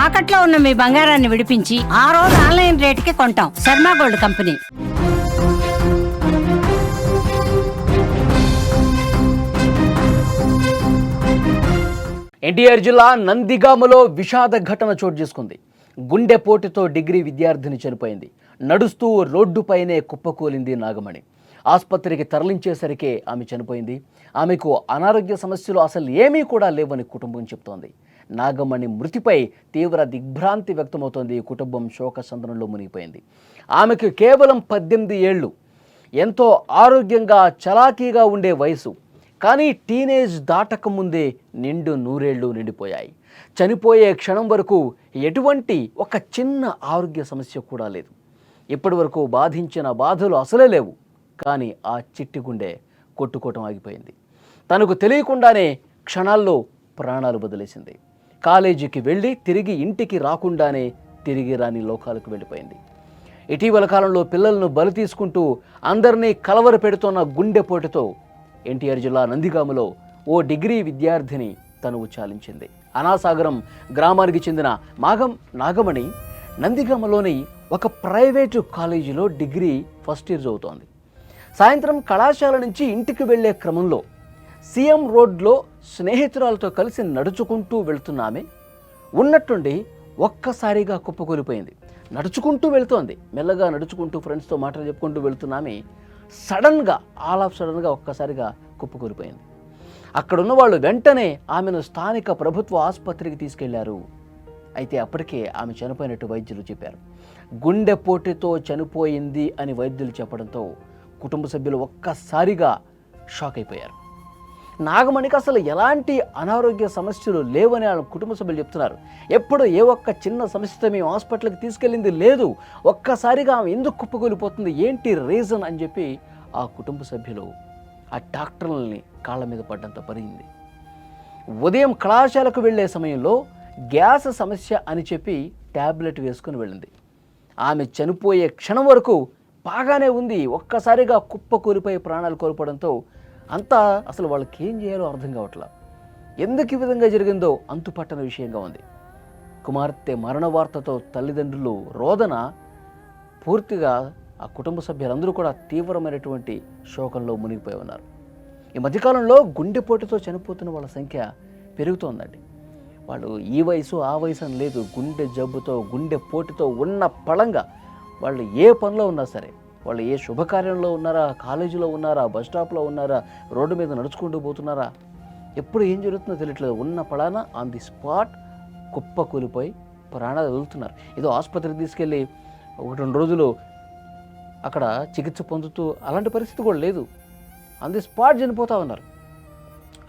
తాకట్లో ఉన్న మీ బంగారాన్ని విడిపించి ఆ రోజు ఆన్లైన్ రేటుకి కొంటాం. Sharma gold company. ఎన్టీఆర్ జిల్లా నందిగామలో విషాద ఘటన చోటు చేసుకుంది. గుండెపోటుతో డిగ్రీ విద్యార్థిని చనిపోయింది. నడుస్తూ రోడ్డుపైనే కుప్పకూలింది నాగమణి. ఆసుపత్రికి తరలించేసరికే ఆమె చనిపోయింది. ఆమెకు అనారోగ్య సమస్యలు అసలు ఏమీ కూడా లేవని కుటుంబం చెప్తోంది. నాగమణి మృతిపై తీవ్ర దిగ్భ్రాంతి వ్యక్తమవుతోంది. కుటుంబం శోకసంద్రంలో మునిగిపోయింది. ఆమెకు కేవలం పద్దెనిమిది ఏళ్ళు. ఎంతో ఆరోగ్యంగా చలాకీగా ఉండే వయసు. కానీ టీనేజ్ దాటకముందే నిండు నూరేళ్ళు నిండిపోయాయి. చనిపోయే క్షణం వరకు ఎటువంటి ఒక చిన్న ఆరోగ్య సమస్య కూడా లేదు. ఇప్పటి వరకు బాధించిన బాధలు అసలే లేవు. కానీ ఆ చిట్టి గుండె కొట్టుకోవటం ఆగిపోయింది. తనకు తెలియకుండానే క్షణాల్లో ప్రాణాలు వదిలేసింది. కాలేజీకి వెళ్ళి తిరిగి ఇంటికి రాకుండానే తిరిగి రాని లోకాలకు వెళ్ళిపోయింది. ఇటీవల కాలంలో పిల్లలను బలి తీసుకుంటూ అందరినీ కలవర పెడుతున్న గుండెపోటుతో ఎన్టీఆర్ జిల్లా నందిగామలో ఓ డిగ్రీ విద్యార్థిని తనువు చాలించింది. అనాసాగరం గ్రామానికి చెందిన మాగం నాగమణి నందిగామలోని ఒక ప్రైవేటు కాలేజీలో డిగ్రీ ఫస్ట్ ఇయర్ చదువుతోంది. సాయంత్రం కళాశాల నుంచి ఇంటికి వెళ్ళే క్రమంలో సీఎం రోడ్లో స్నేహితురాలతో కలిసి నడుచుకుంటూ వెళుతున్నామే. ఉన్నట్టుండి ఒక్కసారిగా కుప్పకూలిపోయింది. నడుచుకుంటూ వెళ్తోంది. మెల్లగా నడుచుకుంటూ ఫ్రెండ్స్తో మాటలు చెప్పుకుంటూ వెళుతున్నామే. సడన్గా ఆల్ ఆఫ్ సడన్గా ఒక్కసారిగా కుప్పకూలిపోయింది. అక్కడున్న వాళ్ళు వెంటనే ఆమెను స్థానిక ప్రభుత్వ ఆసుపత్రికి తీసుకెళ్ళారు. అయితే అప్పటికే ఆమె చనిపోయినట్టు వైద్యులు చెప్పారు. గుండెపోటుతో చనిపోయింది అని వైద్యులు చెప్పడంతో కుటుంబ సభ్యులు ఒక్కసారిగా షాక్ అయిపోయారు. నాగమణికి అసలు ఎలాంటి అనారోగ్య సమస్యలు లేవని వాళ్ళ కుటుంబ సభ్యులు చెప్తున్నారు. ఎప్పుడు ఏ ఒక్క చిన్న సమస్యతో మేము హాస్పిటల్కి తీసుకెళ్ళింది లేదు. ఒక్కసారిగా ఆమె ఎందుకు కుప్పకూలిపోతుంది? ఏంటి రీజన్ అని చెప్పి ఆ కుటుంబ సభ్యులు ఆ డాక్టర్లని కాళ్ళ మీద పడ్డంత పరిగింది. ఉదయం కళాశాలకు వెళ్ళే సమయంలో గ్యాస్ సమస్య అని చెప్పి ట్యాబ్లెట్ వేసుకుని వెళ్ళింది. ఆమె చనిపోయే క్షణం వరకు బాగానే ఉంది. ఒక్కసారిగా కుప్ప కూలిపోయి ప్రాణాలు కోల్పోవడంతో అంతా అసలు వాళ్ళకి ఏం చేయాలో అర్థం కావట్లా. ఎందుకు ఈ విధంగా జరిగిందో అంతుపట్టని విషయంగా ఉంది. కుమార్తె మరణ వార్తతో తల్లిదండ్రులు రోదన పూర్తిగా ఆ కుటుంబ సభ్యులందరూ కూడా తీవ్రమైనటువంటి శోకంలో మునిగిపోయి ఉన్నారు. ఈ మధ్యకాలంలో గుండెపోటుతో చనిపోతున్న వాళ్ళ సంఖ్య పెరుగుతోందండి. వాళ్ళు ఈ వయసు ఆ వయసు అని లేదు. గుండె జబ్బుతో గుండె పోటుతో ఉన్న పళంగా వాళ్ళు ఏ పనిలో ఉన్నా సరే వాళ్ళు ఏ శుభకార్యంలో ఉన్నారా? కాలేజీలో ఉన్నారా? బస్ స్టాప్లో ఉన్నారా? రోడ్డు మీద నడుచుకుంటూ పోతున్నారా? ఎప్పుడు ఏం జరుగుతుందో తెలియట్లేదు. ఉన్న పడాన ఆన్ ది స్పాట్ కుప్ప కూలిపోయి ప్రాణాలు వదులుతున్నారు. ఏదో ఆసుపత్రికి తీసుకెళ్ళి ఒక రెండు రోజులు అక్కడ చికిత్స పొందుతూ అలాంటి పరిస్థితి కూడా లేదు. ఆన్ ది స్పాట్ చనిపోతూ ఉన్నారు.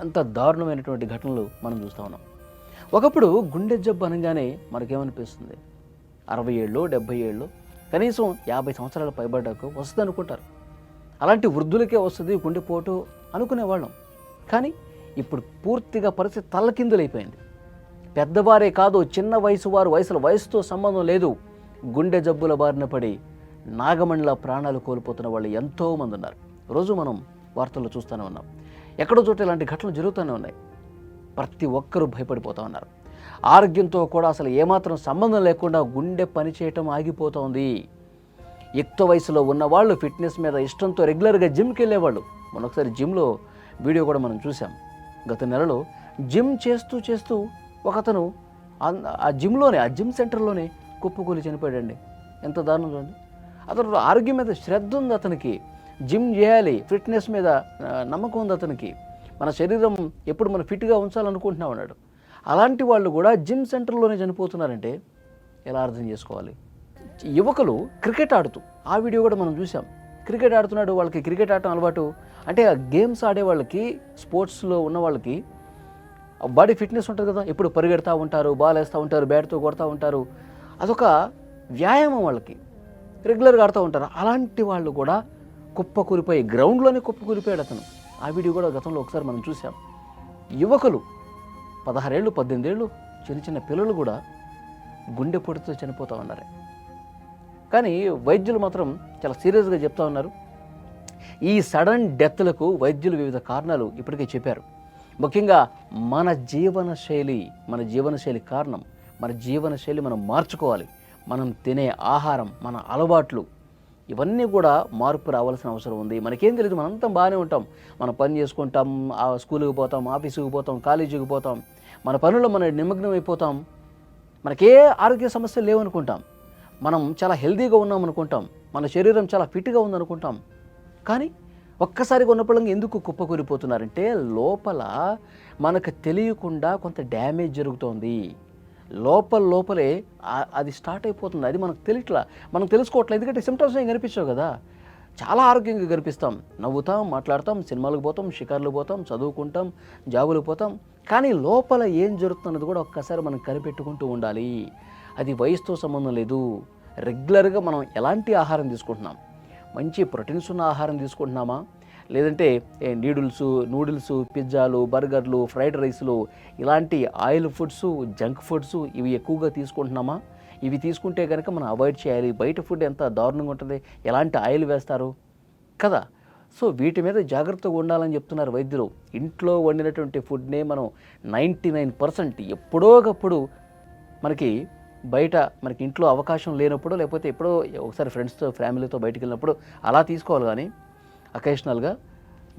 అంత దారుణమైనటువంటి ఘటనలు మనం చూస్తూ ఉన్నాం. ఒకప్పుడు గుండె జబ్బు అనగానే మనకేమనిపిస్తుంది? అరవై ఏళ్ళు డెబ్భై ఏళ్ళు కనీసం యాభై సంవత్సరాలు పైబడ్డాకు వస్తుంది అనుకుంటారు అలాంటి వృద్ధులకే వస్తుంది గుండెపోటు అనుకునేవాళ్ళం. కానీ ఇప్పుడు పూర్తిగా పరిస్థితి తల్లకిందులైపోయింది పెద్దవారే కాదు చిన్న వయసు వారు వయసుల వయసుతో సంబంధం లేదు. గుండె జబ్బుల బారిన పడి నాగమణిలా ప్రాణాలు కోల్పోతున్న వాళ్ళు ఎంతోమంది ఉన్నారు. రోజు మనం వార్తల్లో చూస్తూనే ఉన్నాం. ఎక్కడో చోట ఇలాంటి ఘటనలు జరుగుతూనే ఉన్నాయి. ప్రతి ఒక్కరూ భయపడిపోతూ ఉన్నారు. ఆరోగ్యంతో కూడా అసలు ఏమాత్రం సంబంధం లేకుండా గుండె పనిచేయటం ఆగిపోతోంది. యుక్త వయసులో ఉన్న వాళ్ళు ఫిట్నెస్ మీద ఇష్టంతో రెగ్యులర్గా జిమ్కి వెళ్ళేవాళ్ళు మొన్న ఒకసారి జిమ్లో వీడియో కూడా మనం చూసాం గత నెలలో జిమ్ చేస్తూ చేస్తూ ఒకతను ఆ జిమ్లోనే ఆ జిమ్ సెంటర్లోనే కుప్పకూలి చనిపోయాడండి. ఎంత దారుణం చూడండి. అతను ఆరోగ్యం మీద శ్రద్ధ ఉంది అతనికి. జిమ్ చేయాలి ఫిట్నెస్ మీద నమ్మకం ఉంది అతనికి. మన శరీరం ఎప్పుడు మనం ఫిట్గా ఉంచాలనుకుంటున్నాం అన్నాడు. అలాంటి వాళ్ళు కూడా జిమ్ సెంటర్లోనే చనిపోతున్నారంటే ఎలా అర్థం చేసుకోవాలి? యువకులు క్రికెట్ ఆడుతూ ఆ వీడియో కూడా మనం చూసాం క్రికెట్ ఆడుతున్నాడు వాళ్ళకి క్రికెట్ ఆడటం అలవాటు. అంటే ఆ గేమ్స్ ఆడే వాళ్ళకి స్పోర్ట్స్లో ఉన్న వాళ్ళకి బాడీ ఫిట్నెస్ ఉంటుంది కదా. ఇప్పుడు పరిగెడతా ఉంటారు బాల్ వేస్తూ ఉంటారు బ్యాట్తో కొడతా ఉంటారు. అదొక వ్యాయామం వాళ్ళకి. రెగ్యులర్గా ఆడుతూ ఉంటారు. అలాంటి వాళ్ళు కూడా కుప్ప కూలిపోయి గ్రౌండ్లోనే కుప్ప కూలిపోయాడు అతను. ఆ వీడియో కూడా గతంలో ఒకసారి మనం చూసాం యువకులు పదహారేళ్ళు పద్దెనిమిదేళ్ళు చిన్న చిన్న పిల్లలు కూడా గుండెపోటుతో చనిపోతూ ఉన్నారు. కానీ వైద్యులు మాత్రం చాలా సీరియస్గా చెప్తా ఉన్నారు. ఈ సడన్ డెత్లకు వైద్యులు వివిధ కారణాలు ఇప్పటికే చెప్పారు. ముఖ్యంగా మన జీవన శైలి మన జీవనశైలి కారణం మన జీవనశైలి మనం మార్చుకోవాలి. మనం తినే ఆహారం మన అలవాట్లు ఇవన్నీ కూడా మార్పు రావాల్సిన అవసరం ఉంది. మనకేం తెలియదు మనంతా బాగానే ఉంటాం. మనం పని చేసుకుంటాం ఆ స్కూల్కి పోతాం ఆఫీసుకి పోతాం కాలేజీకి పోతాం. మన పనుల్లో మన నిమగ్నం అయిపోతాం మనకే ఆరోగ్య సమస్యలు లేవనుకుంటాం. మనం చాలా హెల్తీగా ఉన్నాం అనుకుంటాం మన శరీరం చాలా ఫిట్గా ఉందనుకుంటాం. కానీ ఒక్కసారిగా ఉన్నప్పుడు ఎందుకు కుప్పకూలిపోతున్నారంటే లోపల మనకు తెలియకుండా కొంత డ్యామేజ్ జరుగుతోంది. లోపల లోపలే అది స్టార్ట్ అయిపోతుంది. అది మనకు తెలియట్లా. మనం తెలుసుకోవట్లేదు ఎందుకంటే సిమ్టమ్స్ ఏం కనిపించవు కదా. చాలా ఆరోగ్యంగా కనిపిస్తాం. నవ్వుతాం మాట్లాడతాం సినిమాలకు పోతాం షికార్లు పోతాం చదువుకుంటాం జాబులకు పోతాం. కానీ లోపల ఏం జరుగుతున్నది కూడా ఒక్కసారి మనం కనిపెట్టుకుంటూ ఉండాలి. అది వయసుతో సంబంధం లేదు. రెగ్యులర్గా మనం ఎలాంటి ఆహారం తీసుకుంటున్నాం? మంచి ప్రోటీన్స్ ఉన్న ఆహారం తీసుకుంటున్నామా? లేదంటే ఏ నీడిల్స్ నూడిల్స్ పిజ్జాలు బర్గర్లు ఫ్రైడ్ రైస్లు ఇలాంటి ఆయిల్ ఫుడ్స్ జంక్ ఫుడ్స్ ఇవి ఎక్కువగా తీసుకుంటున్నామా? ఇవి తీసుకుంటే కనుక మనం అవాయిడ్ చేయాలి. బయట ఫుడ్ ఎంత దారుణంగా ఉంటుంది? ఎలాంటి ఆయిల్ వేస్తారు? కదా! సో వీటి మీద జాగ్రత్తగా ఉండాలని చెప్తున్నారు వైద్యులు. ఇంట్లో వండినటువంటి ఫుడ్నే మనం నైంటీ నైన్ పర్సెంట్ ఎప్పుడోకప్పుడు మనకి బయట మనకి ఇంట్లో అవకాశం లేనప్పుడు లేకపోతే ఎప్పుడో ఒకసారి ఫ్రెండ్స్తో ఫ్యామిలీతో బయటకు వెళ్ళినప్పుడు అలా తీసుకోవాలి. కానీ అకేషనల్గా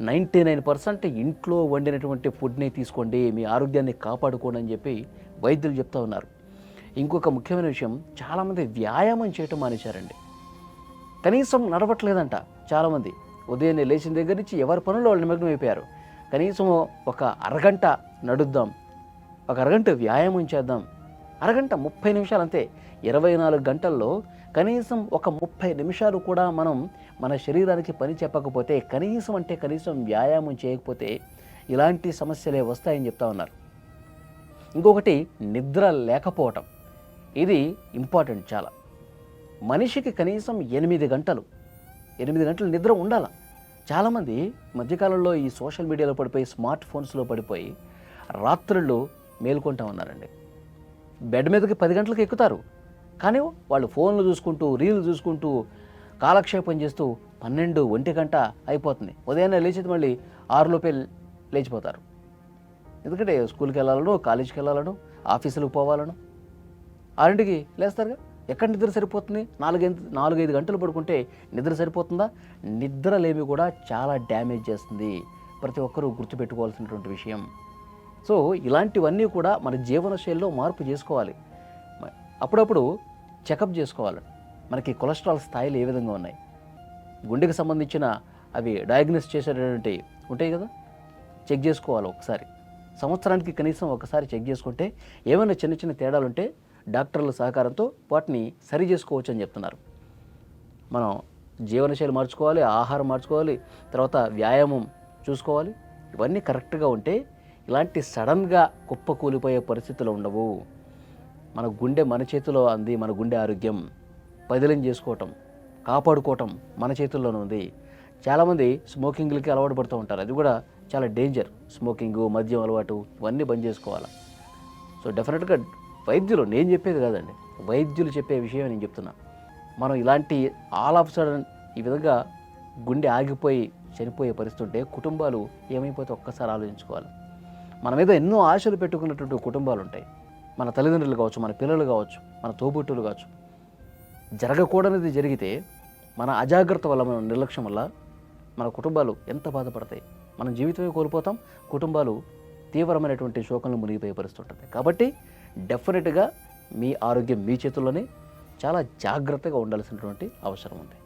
నైంటీ నైన్ పర్సెంట్ ఇంట్లో వండినటువంటి ఫుడ్ని తీసుకోండి మీ ఆరోగ్యాన్ని కాపాడుకోండి అని చెప్పి వైద్యులు చెప్తా ఉన్నారు. ఇంకొక ముఖ్యమైన విషయం చాలామంది వ్యాయామం చేయటం మానేశారండి. కనీసం నడవట్లేదంట చాలామంది. ఉదయాన్నే లేచిన దగ్గర నుంచి ఎవరి పనులు వాళ్ళు నిమగ్నం అయిపోయారు. కనీసం ఒక అరగంట నడుద్దాం ఒక అరగంట వ్యాయామం చేద్దాం అరగంట ముప్పై నిమిషాలు అంతే ఇరవై నాలుగు గంటల్లో కనీసం ఒక ముప్పై నిమిషాలు కూడా మనం మన శరీరానికి పని చెప్పకపోతే కనీసం అంటే కనీసం వ్యాయామం చేయకపోతే ఇలాంటి సమస్యలే వస్తాయని చెప్తా ఉన్నారు. ఇంకొకటి నిద్ర లేకపోవటం. ఇది ఇంపార్టెంట్ చాలా. మనిషికి కనీసం ఎనిమిది గంటలు ఎనిమిది గంటలు నిద్ర ఉండాలి. చాలామంది మధ్యకాలంలో ఈ సోషల్ మీడియాలో పడిపోయి స్మార్ట్ ఫోన్స్లో పడిపోయి రాత్రుళ్ళు మేల్కొంటా ఉన్నారండి. బెడ్ మీదకి పది గంటలకు ఎక్కుతారు. కానీ వాళ్ళు ఫోన్లు చూసుకుంటూ రీల్స్ చూసుకుంటూ కాలక్షేపం చేస్తూ పన్నెండు ఒంటి గంట అయిపోతుంది. ఉదయాన్నే లేచేది మళ్ళీ ఆరులోపే లేచిపోతారు. ఎందుకంటే స్కూల్కి వెళ్ళాలను కాలేజీకి వెళ్ళాలను ఆఫీసులకు పోవాలను ఆరింటికి లేస్తారుగా. ఎక్కడ నిద్ర సరిపోతుంది? నాలుగైదు నాలుగైదు గంటలు పడుకుంటే నిద్ర సరిపోతుందా? నిద్రలేమి కూడా చాలా డ్యామేజ్ చేస్తుంది. ప్రతి ఒక్కరూ గుర్తుపెట్టుకోవాల్సినటువంటి విషయం. సో ఇలాంటివన్నీ కూడా మన జీవన శైలిలో మార్పు చేసుకోవాలి. అప్పుడప్పుడు చెకప్ చేసుకోవాలి. మనకి కొలెస్ట్రాల్ స్థాయిలు ఏ విధంగా ఉన్నాయి? గుండెకి సంబంధించిన అవి డయాగ్నోస్ చేసేటటువంటి ఉంటాయి కదా? చెక్ చేసుకోవాలి ఒకసారి. సంవత్సరానికి కనీసం ఒకసారి చెక్ చేసుకుంటే ఏమైనా చిన్న చిన్న తేడాలు ఉంటే డాక్టర్ల సహకారంతో వాటిని సరి చేసుకోవచ్చు అని చెప్తున్నారు. మనం జీవనశైలి మార్చుకోవాలి ఆహారం మార్చుకోవాలి తర్వాత వ్యాయామం చూసుకోవాలి. ఇవన్నీ కరెక్ట్గా ఉంటే ఇలాంటి సడన్గా కుప్ప కూలిపోయే పరిస్థితులు ఉండవు. మన గుండె మన చేతిలో అంది మన గుండె ఆరోగ్యం. పదిలం చేసుకోవటం కాపాడుకోవటం మన చేతుల్లోనే ఉంది. చాలామంది స్మోకింగ్లకి అలవాటు పడుతూ ఉంటారు. అది కూడా చాలా డేంజర్. స్మోకింగ్ మద్యం అలవాటు ఇవన్నీ బంద్ చేసుకోవాలి? సో డెఫినెట్గా వైద్యులు నేను చెప్పేది కాదండి. వైద్యులు చెప్పే విషయం నేను చెప్తున్నా. మనం ఇలాంటి ఆల్ ఆఫ్ సడన్ ఈ విధంగా గుండె ఆగిపోయి చనిపోయే పరిస్థితి ఉంటే కుటుంబాలు ఏమైపోతే ఒక్కసారి ఆలోచించుకోవాలి. మన మీద ఎన్నో ఆశలు పెట్టుకున్నటువంటి కుటుంబాలు ఉంటాయి మన తల్లిదండ్రులు కావచ్చు మన పిల్లలు కావచ్చు మన తోబుట్టులు కావచ్చు. జరగకూడనిది జరిగితే మన అజాగ్రత్త వల్ల మన నిర్లక్ష్యం వల్ల మన కుటుంబాలు ఎంత బాధపడతాయి. మన జీవితమే కోల్పోతాం కుటుంబాలు తీవ్రమైనటువంటి శోకంలో మునిగిపోయే పరిస్థితి ఉంటుంది. కాబట్టి డెఫినెట్గా మీ ఆరోగ్యం మీ చేతుల్లోనే చాలా జాగ్రత్తగా ఉండాల్సినటువంటి అవసరం ఉంది.